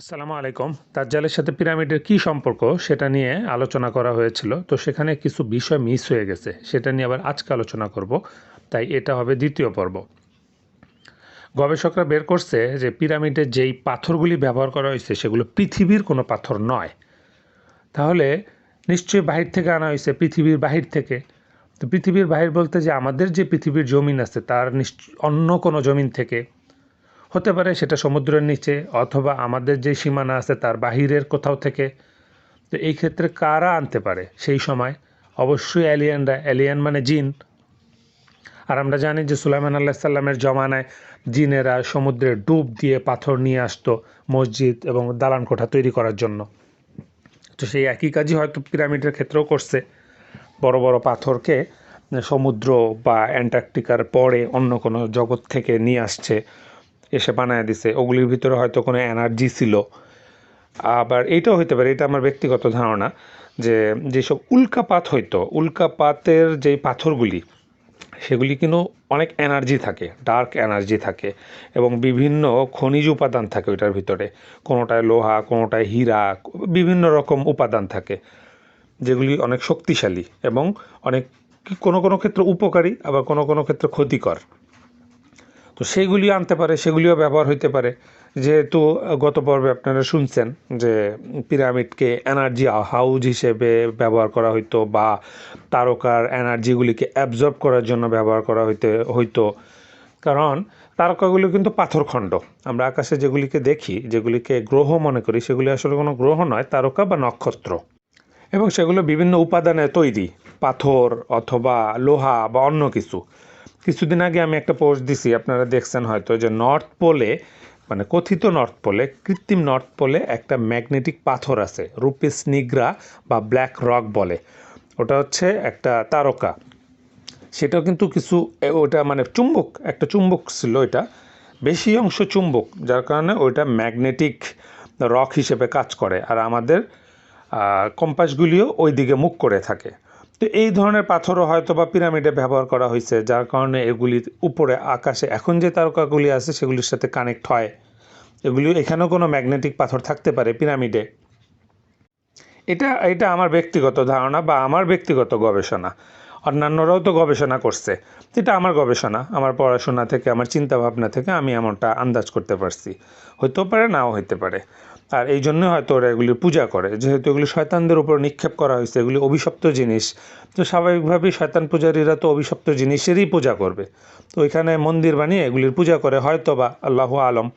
আসসালামু আলাইকুম। দাজ্জালের সাথে পিরামিডের কী সম্পর্ক সেটা নিয়ে আলোচনা করা হয়েছিল। তো সেখানে কিছু বিষয় মিস হয়ে গেছে, সেটা নিয়ে আবার আজকে আলোচনা করব। তাই এটা হবে দ্বিতীয় পর্ব। গবেষকরা বের করছে যে পিরামিডের যেই পাথরগুলি ব্যবহার করা হয়েছে সেগুলো পৃথিবীর কোনো পাথর নয়। তাহলে নিশ্চয়ই বাহির থেকে আনা হয়েছে, পৃথিবীর বাহির থেকে। তো পৃথিবীর বাহির বলতে যে আমাদের যে পৃথিবীর জমিন আছে, তার অন্য কোনো জমিন থেকে হতে পারে সেটা সমুদ্রের নিচে অথবা আমাদের যে সীমানা আছে তার বাহিরের কোথাও থেকে। তো এই ক্ষেত্রে কারা আনতে পারে সেই সময়? অবশ্যই অ্যালিয়ানরা। অ্যালিয়ান মানে জিন। আর আমরা জানি যে সুলাইমান আল্লাহ সাল্লামের জমানায় জিনেরা সমুদ্রে ডুব দিয়ে পাথর নিয়ে আসতো মসজিদ এবং দালান কোঠা তৈরি করার জন্য। তো সেই একই কাজই হয়তো পিরামিডের ক্ষেত্রেও করছে। বড় বড় পাথরকে সমুদ্র বা অ্যান্টার্কটিকার পরে অন্য কোনো জগৎ থেকে নিয়ে আসছে। এসে বানায় দিছে। ওগুলির ভিতরে হয়তো কোনো এনার্জি ছিল। আবার এইটাও হইতে পারে, এটা আমার ব্যক্তিগত ধারণা, যে যেসব উল্কাপাত হইতো উল্কাপাতের যে পাথরগুলি, সেগুলি কিন্তু অনেক এনার্জি থাকে ডার্ক এনার্জি থাকে, এবং বিভিন্ন খনিজ উপাদান থাকে ওইটার ভিতরে। কোনোটায় লোহা, কোনোটায় হীরা, বিভিন্ন রকম উপাদান থাকে, যেগুলি অনেক শক্তিশালী এবং অনেক কোনো কোনো ক্ষেত্রে উপকারী, আবার কোনো কোনো ক্ষেত্রে ক্ষতিকর। তো সেইগুলিও আনতে পারে, সেগুলিও ব্যবহার হইতে পারে। যেহেতু গত পর্বে আপনারা শুনছেন যে পিরামিডকে এনার্জি হাউজ হিসেবে ব্যবহার করা হইতো বা তারকার এনার্জিগুলিকে অ্যাবজর্ব করার জন্য ব্যবহার করা হইতে, হইতো। কারণ তারকাগুলো কিন্তু পাথরখণ্ড। আমরা আকাশে যেগুলিকে দেখি, যেগুলিকে গ্রহ মনে করি, সেগুলি আসলে কোনো গ্রহ নয়, তারকা বা নক্ষত্র। এবং সেগুলো বিভিন্ন উপাদানে তৈরি, পাথর অথবা লোহা বা অন্য কিছু। কিছুদিন আগে আমি একটা পোস্ট দিছি, আপনারা দেখছেন হয়তো যে নর্থ পোলে মানে কথিত নর্থ পোলে কৃত্রিম নর্থ পোলে একটা ম্যাগনেটিক পাথর আছে রুপিস নিগ্রা বা ব্ল্যাক রক বলে। ওটা হচ্ছে একটা তারকা। সেটাও কিন্তু কিছু ওটা মানে চুম্বক, একটা চুম্বক ছিল ওইটা, বেশি অংশ চুম্বক, যার কারণে ওইটা ম্যাগনেটিক রক হিসেবে কাজ করে। আর আমাদের কম্পাসগুলিও ওই দিকে মুখ করে থাকে। তো এই ধরনের পাথরও হয়তো বা পিরামিডে ব্যবহার করা হয়েছে, যার কারণে এগুলি উপরে আকাশে এখন যে তারকাগুলি আছে সেগুলির সাথে কানেক্ট হয়। এগুলি এখানেও কোনো ম্যাগনেটিক পাথর থাকতে পারে পিরামিডে। এটা এটা আমার ব্যক্তিগত ধারণা বা আমার ব্যক্তিগত গবেষণা। অন্যান্যরাও তো গবেষণা করছে। এটা আমার গবেষণা, আমার পড়াশোনা থেকে, আমার চিন্তা ভাবনা থেকে আমি এমনটা আন্দাজ করতে পারছি। হইতেও পারে, নাও হইতে পারে। আর এই জন্য হয়তো ওরা এগুলি পূজা করে। যেহেতু এগুলি শয়তানদের উপর নিক্ষেপ করা হয়েছে, এগুলি অভিশপ্ত জিনিস। তো স্বাভাবিকভাবেই শয়তান পূজারীরা তো অভিশপ্ত জিনিসেরই পূজা করবে। তো ওইখানে মন্দির বানিয়ে এগুলির পূজা করে হয়তো বা আল্লাহ আলম।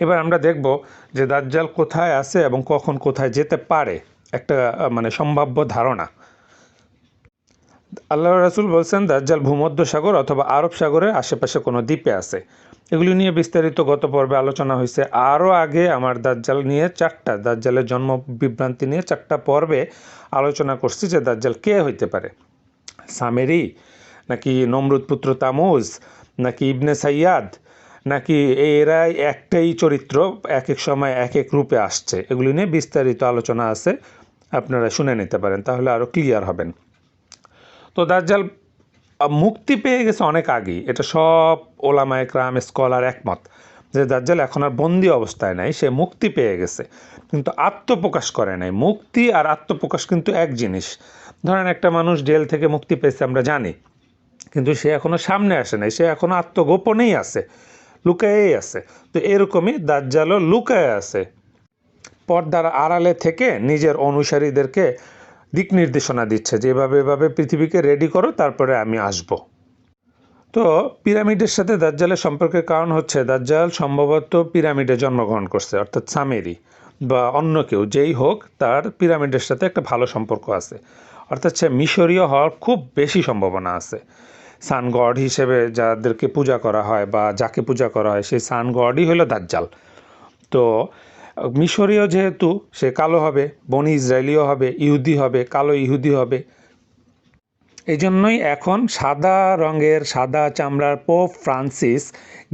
এবার আমরা দেখব যে দাজ্জাল কোথায় আছে এবং কখন কোথায় যেতে পারে। একটা মানে সম্ভাব্য ধারণা। আল্লাহ রাসুল বলছেন, দাজ্জাল ভূমধ্য সাগর অথবা আরব সাগরের আশেপাশে কোনো দ্বীপে আছে। এগুলি নিয়ে বিস্তারিত গত পর্বে আলোচনা হয়েছে। আরও আগে আমার দাজ্জাল নিয়ে চারটা, দাজ্জালের জন্ম বিভ্রান্তি নিয়ে চারটা পর্বে আলোচনা করছি যে দাজ্জাল কে হইতে পারে। সামেরি, নাকি নমরুদ পুত্র তামুজ, নাকি ইবনে সাইয়াদ, নাকি এরাই একটাই চরিত্র এক এক সময় এক এক রূপে আসছে। এগুলি নিয়ে বিস্তারিত আলোচনা আছে, আপনারা শুনে নিতে পারেন, তাহলে আরও ক্লিয়ার হবেন। তো দাজ্জাল মুক্তি পেয়ে গেছে অনেক আগেই। এটা সব ওলামায় ক্রাম স্কলার একমত যে দাজ্জাল এখন আর বন্দি অবস্থায় নাই, সে মুক্তি পেয়ে গেছে। কিন্তু আত্মপ্রকাশ করে নাই। মুক্তি আর আত্মপ্রকাশ কিন্তু এক জিনিস। ধরেন একটা মানুষ জেল থেকে মুক্তি পেয়েছে আমরা জানি, কিন্তু সে এখনও সামনে আসে নাই, সে এখনও আত্মগোপনেই আছে, লুকায়েই আছে। তো এরকমই দাজ্জালও লুকায়ে আছে। পর্দার আড়ালে থেকে নিজের অনুসারীদেরকে দিক নির্দেশনা দিচ্ছে যে এভাবে এভাবে পৃথিবীকে রেডি করো, তারপরে আমি আসব। তো পিরামিডের সাথে দাজ্জালের সম্পর্কের কারণ হচ্ছে, দাজ্জাল সম্ভবত পিরামিডে জন্মগ্রহণ করছে, অর্থাৎ সামেরি বা অন্য কেউ, যেই হোক, তার পিরামিডের সাথে একটা ভালো সম্পর্ক আছে। অর্থাৎ সে মিশরীয় হওয়ার খুব বেশি সম্ভাবনা আছে। সান গড হিসেবে যাদেরকে পূজা করা হয় বা যাকে পূজা করা হয়, সেই সান গডই হলো দাজ্জাল। তো মিশরীয় যেহেতু, সে কালো হবে, বনি ইসরায়েলিও হবে, ইহুদি হবে, কালো ইহুদি হবে। এই জন্যই এখন সাদা রঙের সাদা চামড়ার পোপ ফ্রান্সিস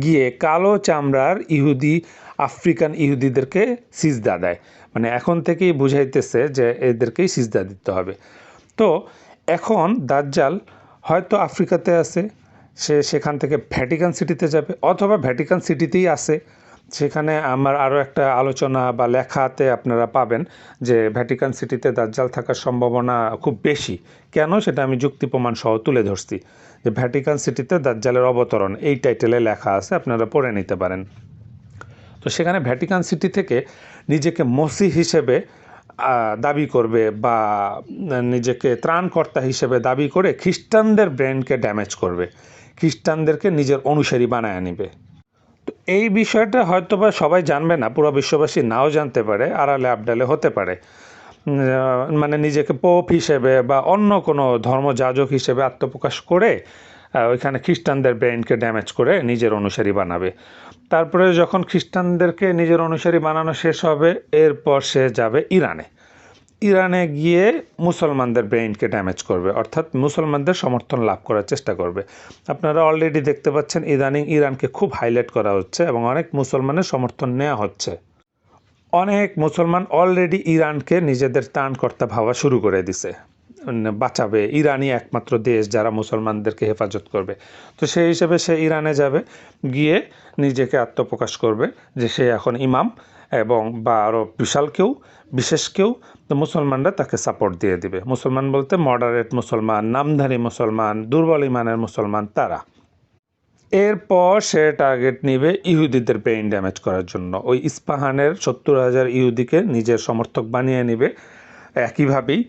গিয়ে কালো চামড়ার ইহুদি, আফ্রিকান ইহুদিদেরকে সিজদা দেয়। মানে এখন থেকেই বুঝাইতেছে যে এদেরকেই সিজদা দিতে হবে। তো এখন দাজ্জাল হয়তো আফ্রিকাতে আছে, সে সেখান থেকে ভ্যাটিকান সিটিতে যাবে, অথবা ভ্যাটিকান সিটিতেই আছে। সেখানে আমার আরও একটা আলোচনা বা লেখাতে আপনারা পাবেন যে ভ্যাটিকান সিটিতে দাজ্জাল থাকার সম্ভাবনা খুব বেশি। কেন? সেটা আমি যুক্তি প্রমাণ সহ তুলে ধরছি। যে ভ্যাটিকান সিটিতে দাজ্জালের অবতরণ, এই টাইটেলে লেখা আছে, আপনারা পড়ে নিতে পারেন। তো সেখানে ভ্যাটিকান সিটি থেকে নিজেকে মসি হিসেবে দাবি করবে বা নিজেকে ত্রাণকর্তা হিসেবে দাবি করে খ্রিস্টানদের ব্রেনকে ড্যামেজ করবে। খ্রিস্টানদেরকে নিজের অনুসারী বানায় নিবে এই বিষয়টা হয়তো বা সবাই জানবে না, পুরো বিশ্ববাসী নাও জানতে পারে, আড়ালে আবডালে হতে পারে। মানে নিজেকে পোপ হিসেবে বা অন্য কোনো ধর্মযাজক হিসেবে আত্মপ্রকাশ করে ওইখানে খ্রিস্টানদের ব্রেনকে ড্যামেজ করে নিজের অনুসারী বানাবে। তারপরে যখন খ্রিস্টানদেরকে নিজের অনুসারী বানানো শেষ হবে, এরপর সে যাবে ইরানে। ইরানে গিয়ে মুসলমানদের ব্রেইনকে ড্যামেজ করবে, অর্থাৎ মুসলমানদের সমর্থন লাভ করার চেষ্টা করবে। আপনারা অলরেডি দেখতে পাচ্ছেন, ইদানিং ইরানকে খুব হাইলাইট করা হচ্ছে এবং অনেক মুসলমানের সমর্থন নেওয়া হচ্ছে। অনেক মুসলমান অলরেডি ইরানকে নিজেদের ত্রাণকর্তা ভাবা শুরু করে দিছে। বাঁচাবে। ইরানই একমাত্র দেশ যারা মুসলমানদেরকে হেফাজত করবে। তো সেই হিসেবে সে ইরানে যাবে, গিয়ে নিজেকে আত্মপ্রকাশ করবে যে সে এখন ইমাম এবং বা আরও বিশাল কেউ, বিশেষ কেউ, তো মুসলমানরা তাকে সাপোর্ট দিয়ে দিবে। মুসলমান বলতে মডারেট মুসলমান, নামধারী মুসলমান, দুর্বল ইমানের মুসলমান তারা। এরপর সে টার্গেট নিবে ইহুদিদের ব্রেইন ড্যামেজ করার জন্য। ওই ইস্পাহানের সত্তর হাজার ইহুদিকে নিজের সমর্থক বানিয়ে নেবে। একইভাবেই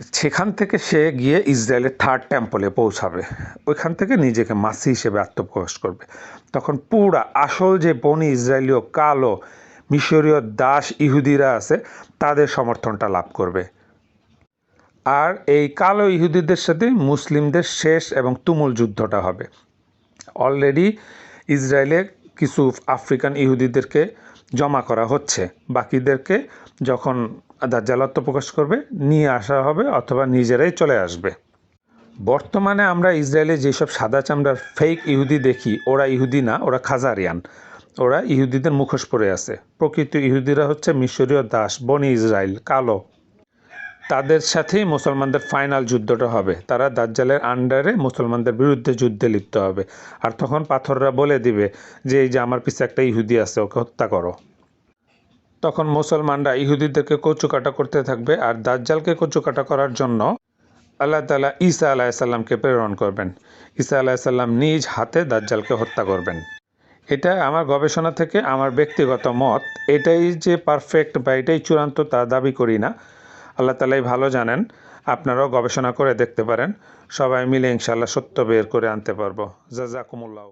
সেখান থেকে সে গিয়ে ইসরায়েলের থার্ড টেম্পলে পৌঁছাবে। ওইখান থেকে নিজেকে মাসি হিসেবে আত্মপ্রকাশ করবে। তখন পুরা আসল যে বনি ইসরায়েলীয় কালো মিশরীয় দাস ইহুদিরা আছে, তাদের সমর্থনটা লাভ করবে। আর এই কালো ইহুদিদের সাথে মুসলিমদের শেষ এবং তুমুল যুদ্ধটা হবে। অলরেডি ইসরায়েলে কিছু আফ্রিকান ইহুদিদেরকে জমা করা হচ্ছে। বাকিদেরকে যখন দাজ্জাল প্রকাশ করবে, নিয়ে আসা হবে অথবা নিজেরাই চলে আসবে। বর্তমানে আমরা ইসরায়েলে যেসব সাদা চামড়ার ফেক ইহুদি দেখি, ওরা ইহুদি না, ওরা খাজারিয়ান। ওরা ইহুদিদের মুখোশ পরে আছে। প্রকৃত ইহুদিরা হচ্ছে মিশরীয় দাস, বনি ইসরায়েল, কালো। তাদের সাথেই মুসলমানদের ফাইনাল যুদ্ধটা হবে। তারা দাজ্জালের আন্ডারে মুসলমানদের বিরুদ্ধে যুদ্ধে লিপ্ত হবে। আর তখন পাথররা বলে দিবে যে, এই যে আমার পিছে একটা ইহুদি আছে, ওকে হত্যা করো। তখন মুসলমানরা ইহুদিদেরকে কচুকাটা করতে থাকবে আর দাজ্জালকে কচুকাটা করার জন্য আল্লাহ তালা ঈসা আলাহিসাল্লামকে প্রেরণ করবেন। ঈসা আলাহিসাল্লাম নিজ হাতে দাজ্জালকে হত্যা করবেন। এটা আমার গবেষণা থেকে, আমার ব্যক্তিগত মত, এটাই যে পারফেক্ট বা এটাই চূড়ান্ত তা দাবি করি না। আল্লাহ তালাই ভালো জানেন, আপনারাও গবেষণা করে দেখতে পারেন। সবাই মিলে ইনশাল্লাহ সত্য বের করে আনতে পারব। জাজাকুমুল্লাহ।